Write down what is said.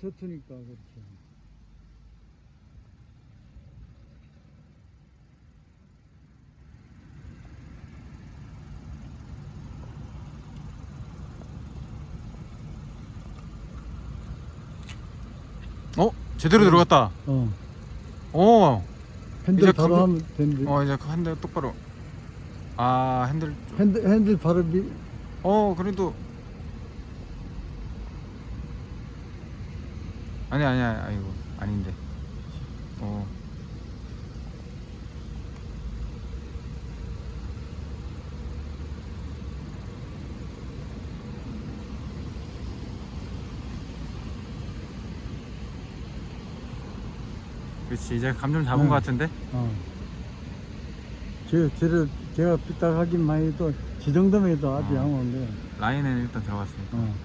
서투니까 그렇죠. 어? 제대로 들어갔다. 어. 어. 핸들 이제 바로 감독- 하면 되는데. 어 이제 그 핸들 똑바로. 아 핸들. 좀- 핸들 핸들 바로 미, 어 그래도. 아니 아니 아니 아이고 아닌데. 어. 그렇지 이제 감 좀 잡은 응. 것 같은데 어. 제, 제를 제가 삐딱하기만 해도 지 정도면 해도 아주 어. 양호한데. 라인에는 일단 들어갔으니까 어.